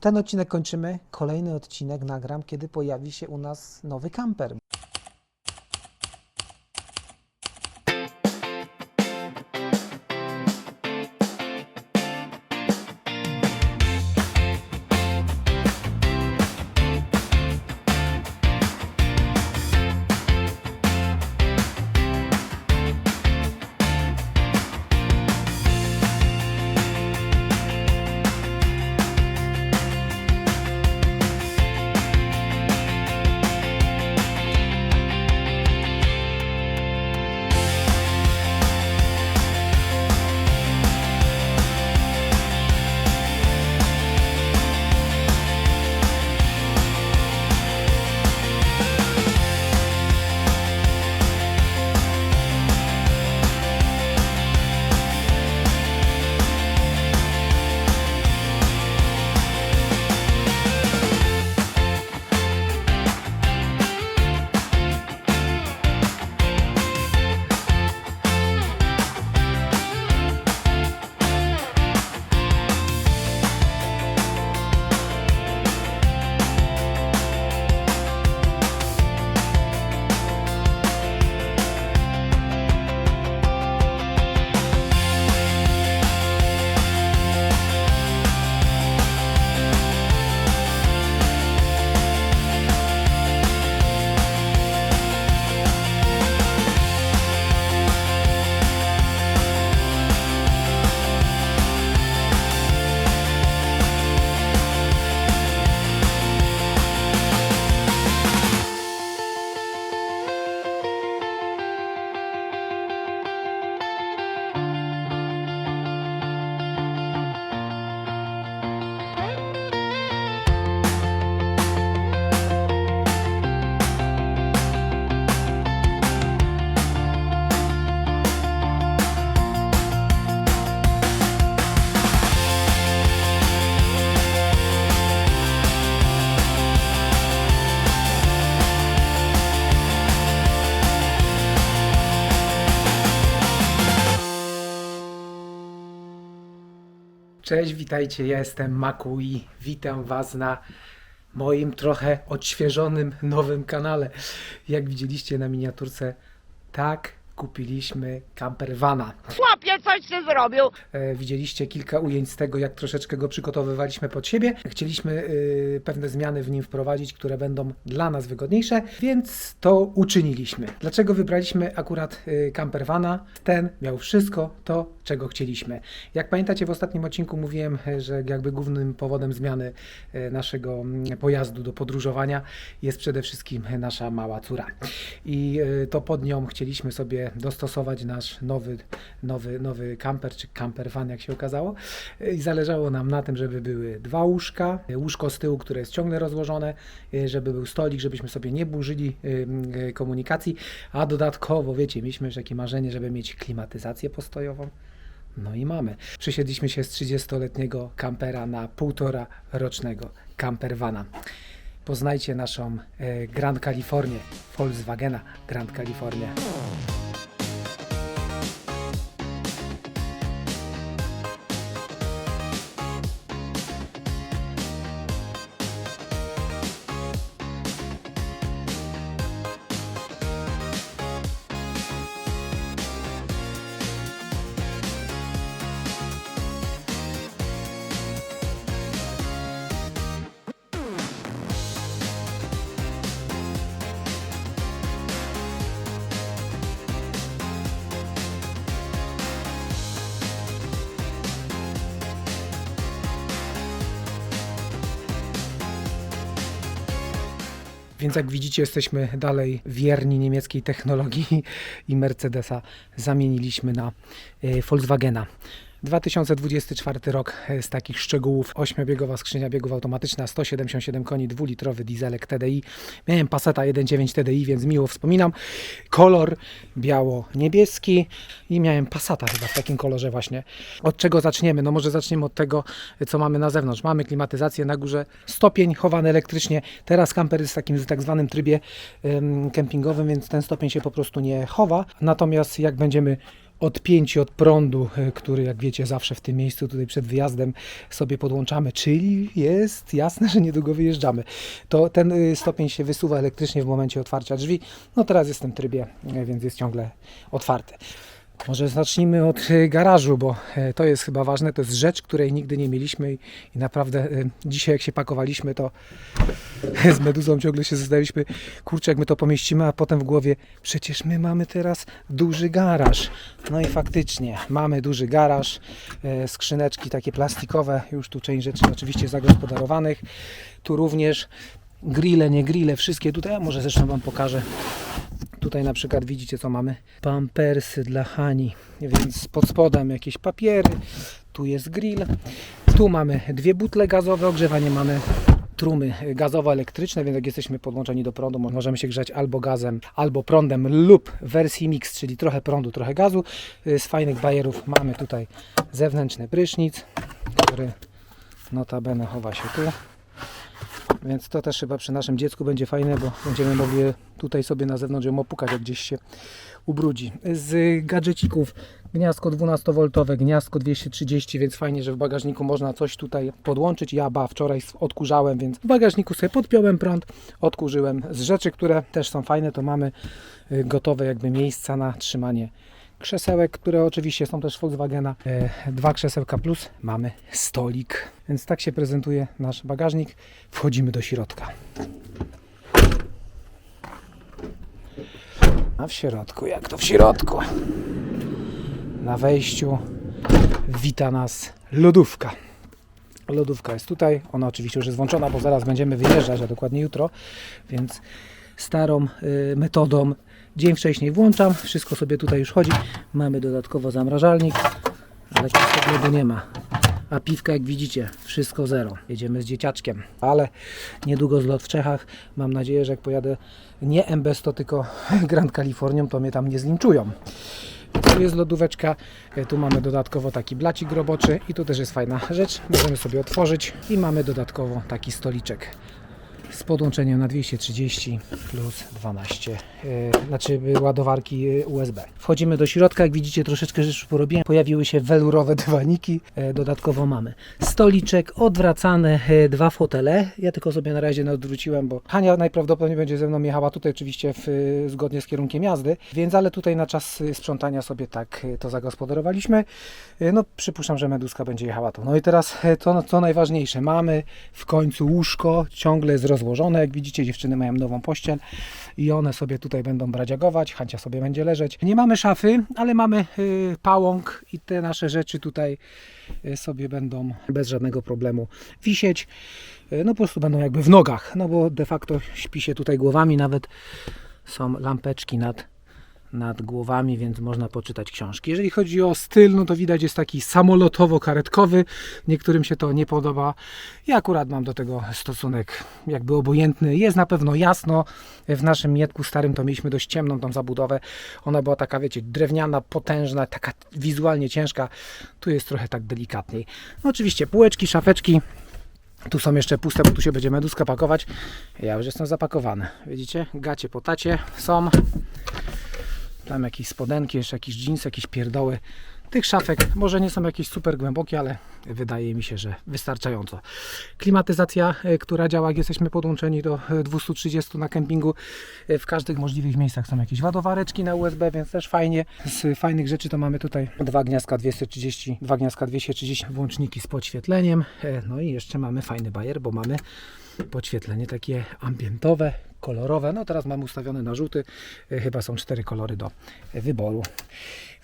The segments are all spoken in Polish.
ten odcinek kończymy. Kolejny odcinek nagram, kiedy pojawi się u nas nowy kamper. Cześć, witajcie, ja jestem Maku i witam Was na moim trochę odświeżonym nowym kanale. Jak widzieliście na miniaturce, tak kupiliśmy campervana. Chłopie, coś ty zrobił. E, Widzieliście kilka ujęć z tego, jak troszeczkę go przygotowywaliśmy pod siebie. Chcieliśmy y, pewne zmiany w nim wprowadzić, które będą dla nas wygodniejsze, więc to uczyniliśmy. Dlaczego wybraliśmy akurat y, campervana? Ten miał wszystko to, czego chcieliśmy. Jak pamiętacie, w ostatnim odcinku mówiłem, e, że jakby głównym powodem zmiany e, naszego mm, pojazdu do podróżowania jest przede wszystkim nasza mała córa. I e, to pod nią chcieliśmy sobie dostosować nasz nowy, nowy, nowy camper, czy camper van, jak się okazało. I zależało nam na tym, żeby były dwa łóżka, łóżko z tyłu, które jest ciągle rozłożone, e, żeby był stolik, żebyśmy sobie nie burzyli m, e, komunikacji, a dodatkowo, wiecie, mieliśmy już takie marzenie, żeby mieć klimatyzację postojową. No i mamy. Przesiedliśmy się z 30-letniego kampera na półtora rocznego campervana. Poznajcie naszą e, Grand Californię, Volkswagena Grand California. Więc jak widzicie, jesteśmy dalej wierni niemieckiej technologii i Mercedesa zamieniliśmy na e, Volkswagena. 2024 rok e, z takich szczegółów. Ośmiobiegowa skrzynia biegów automatyczna, 177 koni, dwulitrowy dieselek TDI. Miałem Passata 1.9 TDI, więc miło wspominam. Kolor biało-niebieski i miałem Passata chyba w takim kolorze właśnie. Od czego zaczniemy? No może zaczniemy od tego, co mamy na zewnątrz. Mamy klimatyzację na górze, stopień chowany elektrycznie. Teraz kamper jest w takim tak zwanym trybie em, kempingowym, więc ten stopień się po prostu nie chowa. Natomiast jak będziemy odpięci od prądu, e, który jak wiecie zawsze w tym miejscu tutaj przed wyjazdem sobie podłączamy, czyli jest jasne, że niedługo wyjeżdżamy. To ten y, stopień się wysuwa elektrycznie w momencie otwarcia drzwi. No teraz jest w tym trybie, e, więc jest ciągle otwarty. Może zacznijmy od e, garażu, bo e, to jest chyba ważne. To jest rzecz, której nigdy nie mieliśmy i, naprawdę e, dzisiaj jak się pakowaliśmy, to z Meduzą ciągle się zastanawialiśmy, kurczę, jak my to pomieścimy, a potem w głowie, przecież my mamy teraz duży garaż. No i faktycznie, mamy duży garaż, skrzyneczki takie plastikowe, już tu część rzeczy oczywiście zagospodarowanych. Tu również grille, nie grille, wszystkie tutaj, a może zresztą Wam pokażę. Tutaj na przykład widzicie co mamy? Pampersy dla Hani, więc pod spodem jakieś papiery, tu jest grill, tu mamy dwie butle gazowe, ogrzewanie mamy trumy gazowo-elektryczne, więc jak jesteśmy podłączeni do prądu, mo- możemy się grzać albo gazem, albo prądem lub wersji mix, czyli trochę prądu, trochę gazu. Y, Z fajnych bajerów mamy tutaj zewnętrzny prysznic, który notabene chowa się tu. Więc to też chyba przy naszym dziecku będzie fajne, bo będziemy mogli tutaj sobie na zewnątrz ją opukać, jak gdzieś się ubrudzi. Z gadżecików gniazdko 12V, gniazdko 230, więc fajnie, że w bagażniku można coś tutaj podłączyć. Ja ba, wczoraj odkurzałem, więc w bagażniku sobie podpiąłem prąd, odkurzyłem. Z rzeczy, które też są fajne, to mamy y, gotowe jakby miejsca na trzymanie krzesełek, które oczywiście są też Volkswagena. E, Dwa krzesełka plus mamy stolik. Więc tak się prezentuje nasz bagażnik. Wchodzimy do środka. A w środku, jak to w środku? Na wejściu wita nas lodówka. Lodówka jest tutaj. Ona oczywiście już jest włączona, bo zaraz będziemy wyjeżdżać, a dokładnie jutro. Więc starą y, metodą dzień wcześniej włączam. Wszystko sobie tutaj już chodzi. Mamy dodatkowo zamrażalnik, ale tego nie ma. A piwka, jak widzicie, wszystko zero. Jedziemy z dzieciaczkiem, ale niedługo zlot w Czechach. Mam nadzieję, że jak pojadę nie MB100, tylko Grand Californią, to mnie tam nie zlinczują. Tu jest lodóweczka, e, tu mamy dodatkowo taki blacik roboczy i tu też jest fajna rzecz. Możemy sobie otworzyć i mamy dodatkowo taki stoliczek z podłączeniem na 230 plus 12, e, znaczy ładowarki e, USB. Wchodzimy do środka, jak widzicie troszeczkę rzeczy porobiłem. Pojawiły się welurowe dywaniki, e, dodatkowo mamy stoliczek, odwracane e, dwa fotele. Ja tylko sobie na razie odwróciłem, bo Hania najprawdopodobniej będzie ze mną jechała tutaj oczywiście w, e, zgodnie z kierunkiem jazdy, więc ale tutaj na czas e, sprzątania sobie tak e, to zagospodarowaliśmy. E, No przypuszczam, że Meduska będzie jechała tu. No i teraz to, co najważniejsze, mamy w końcu łóżko, ciągle jest rozłożone. Jak widzicie, dziewczyny mają nową pościel i one sobie tutaj będą bradziagować. Hancia sobie będzie leżeć. Nie mamy szafy, ale mamy y, pałąk i te nasze rzeczy tutaj y, sobie będą bez żadnego problemu wisieć. Y, no po prostu będą jakby w nogach, no bo de facto śpi się tutaj głowami, nawet są lampeczki nad nad głowami, więc można poczytać książki. Jeżeli chodzi o styl, no to widać jest taki samolotowo-karetkowy. Niektórym się to nie podoba. Ja akurat mam do tego stosunek jakby obojętny. Jest na pewno jasno. W naszym Mietku starym to mieliśmy dość ciemną tą zabudowę. Ona była taka, wiecie, drewniana, potężna, taka wizualnie ciężka. Tu jest trochę tak delikatniej. No oczywiście półeczki, szafeczki. Tu są jeszcze puste, bo tu się będzie meduska pakować. Ja już jestem zapakowany. Widzicie? Gacie po tacie są. Tam jakieś spodenki, jeszcze jakieś jeans, jakieś pierdoły. Tych szafek może nie są jakieś super głębokie, ale wydaje mi się, że wystarczająco. Klimatyzacja, e, która działa, jesteśmy podłączeni do e, 230 na kempingu. E, W każdych możliwych miejscach są jakieś ładowareczki na USB, więc też fajnie. Z fajnych rzeczy to mamy tutaj dwa gniazdka 230, dwa gniazdka 230, włączniki z podświetleniem. E, No i jeszcze mamy fajny bajer, bo mamy podświetlenie takie ambientowe, kolorowe. No teraz mam ustawione na żółty. E, Chyba są cztery kolory do wyboru.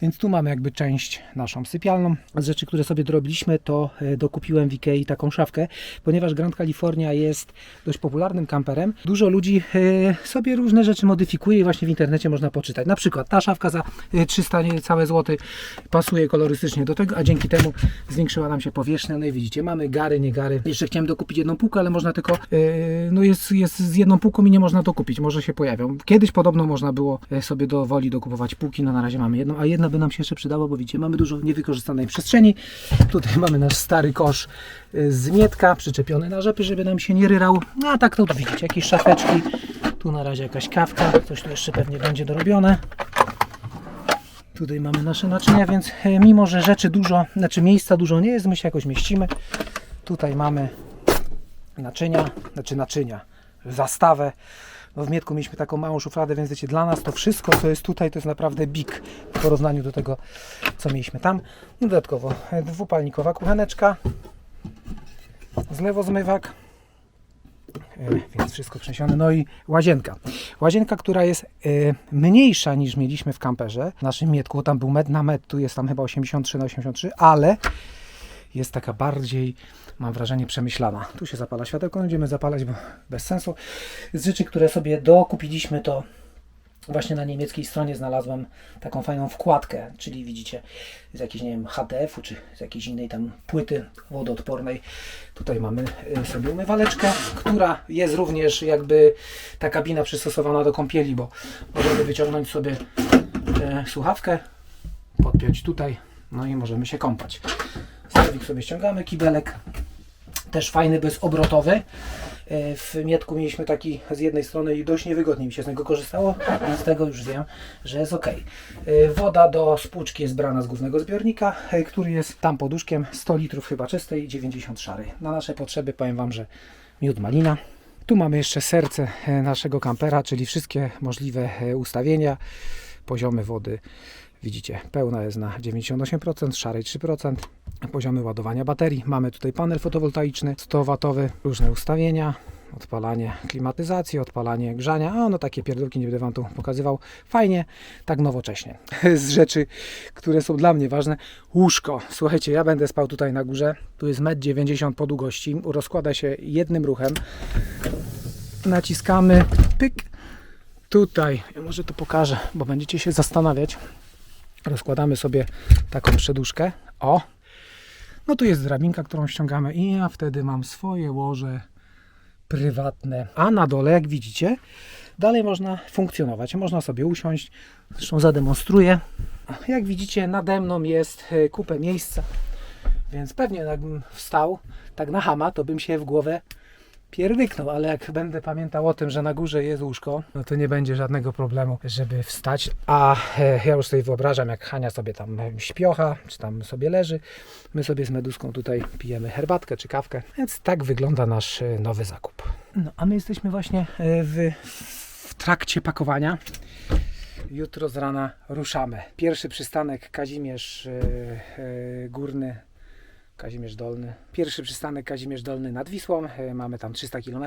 Więc tu mamy jakby część naszą sypialną. Z rzeczy, które sobie dorobiliśmy, to e, dokupiłem w Ikei taką szafkę, ponieważ Grand California jest dość popularnym kamperem. Dużo ludzi e, sobie różne rzeczy modyfikuje i właśnie w internecie można poczytać. Na przykład ta szafka za e, 300 niecałe złoty pasuje kolorystycznie do tego, a dzięki temu zwiększyła nam się powierzchnia. No i widzicie, mamy gary, nie gary. Jeszcze chciałem dokupić jedną półkę, ale można tylko, e, no jest, jest z jedną półką i nie można dokupić, może się pojawią. Kiedyś podobno można było e, sobie do woli dokupować półki, no na razie mamy jedną, a jedna by nam się jeszcze przydała, bo widzicie, mamy dużo niewykorzystanej przestrzeni. Tutaj mamy nasz stary kosz e, z mietka, przyczepiony na rzepy, żeby nam się nie ryrał. No a tak to widzicie, jakieś szafeczki. Tu na razie jakaś kawka, coś tu jeszcze pewnie będzie dorobione. Tutaj mamy nasze naczynia, więc e, mimo, że rzeczy dużo, znaczy miejsca dużo nie jest, my się jakoś mieścimy. Tutaj mamy naczynia, znaczy naczynia, zastawę. W Mietku mieliśmy taką małą szufladę, więc wiecie, dla nas to wszystko, co jest tutaj, to jest naprawdę big w porównaniu do tego, co mieliśmy tam. No dodatkowo e, dwupalnikowa kucheneczka, zlewozmywak, e, więc wszystko przeniesione. No i łazienka. Łazienka, która jest e, mniejsza niż mieliśmy w kamperze. W naszym Mietku, tam był metr na metr, tu jest tam chyba 83 na 83, ale jest taka bardziej, mam wrażenie, przemyślana. Tu się zapala światełko, będziemy zapalać, bo bez sensu. Z rzeczy, które sobie dokupiliśmy, to właśnie na niemieckiej stronie znalazłem taką fajną wkładkę, czyli widzicie z jakiejś, nie wiem, HDF-u, czy z jakiejś innej tam płyty wodoodpornej. Tutaj mamy y, sobie umywaleczkę, która jest również jakby ta kabina przystosowana do kąpieli, bo możemy wyciągnąć sobie e, słuchawkę, podpiąć tutaj, no i możemy się kąpać. Stawik sobie ściągamy, kibelek też fajny, bezobrotowy. E, W Mietku mieliśmy taki z jednej strony i dość niewygodnie mi się z niego korzystało, z tego już wiem, że jest ok. E, Woda do spłuczki jest brana z głównego zbiornika, e, który jest tam pod łóżkiem 100 litrów chyba czystej i 90 szarej. Na nasze potrzeby powiem Wam, że miód malina. Tu mamy jeszcze serce naszego kampera, czyli wszystkie możliwe ustawienia, poziomy wody. Widzicie, pełna jest na 98%, szarej 3%. Poziomy ładowania baterii. Mamy tutaj panel fotowoltaiczny 100W, różne ustawienia, odpalanie klimatyzacji, odpalanie grzania. A no takie pierdolki nie będę Wam tu pokazywał. Fajnie, tak nowocześnie. Z rzeczy, które są dla mnie ważne. Łóżko. Słuchajcie, ja będę spał tutaj na górze. Tu jest 1,90 m po długości. Rozkłada się jednym ruchem. Naciskamy, pyk. Tutaj, ja może to pokażę, bo będziecie się zastanawiać. Rozkładamy sobie taką przeduszkę. O! No tu jest drabinka, którą ściągamy i ja wtedy mam swoje łoże prywatne. A na dole, jak widzicie, dalej można funkcjonować. Można sobie usiąść. Zresztą zademonstruję. Jak widzicie, nade mną jest e, kupę miejsca. Więc pewnie jakbym wstał tak na hama, to bym się w głowę pierdyknął, ale jak będę pamiętał o tym, że na górze jest łóżko, no to nie będzie żadnego problemu, żeby wstać. A e, ja już sobie wyobrażam, jak Hania sobie tam e, śpiocha, czy tam sobie leży. My sobie z Meduską tutaj pijemy herbatkę czy kawkę, więc tak wygląda nasz e, nowy zakup. No, a my jesteśmy właśnie e, w, w trakcie pakowania. Jutro z rana ruszamy. Pierwszy przystanek Kazimierz Górny Kazimierz Dolny. Pierwszy przystanek Kazimierz Dolny nad Wisłą. E, Mamy tam 300 km.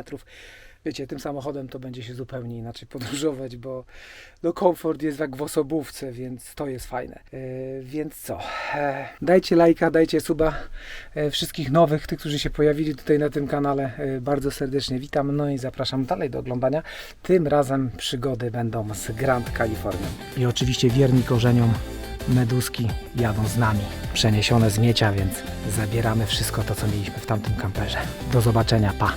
Wiecie, tym samochodem to będzie się zupełnie inaczej podróżować, bo no komfort jest jak w osobówce, więc to jest fajne. E, więc co? E, dajcie lajka, dajcie suba. Wszystkich nowych, tych, którzy się pojawili tutaj na tym kanale, bardzo serdecznie witam. No i zapraszam dalej do oglądania. Tym razem przygody będą z Grand California. I oczywiście wierni korzeniom meduski jadą z nami. Przeniesione z miecia, więc zabieramy wszystko to, co mieliśmy w tamtym kamperze. Do zobaczenia, pa!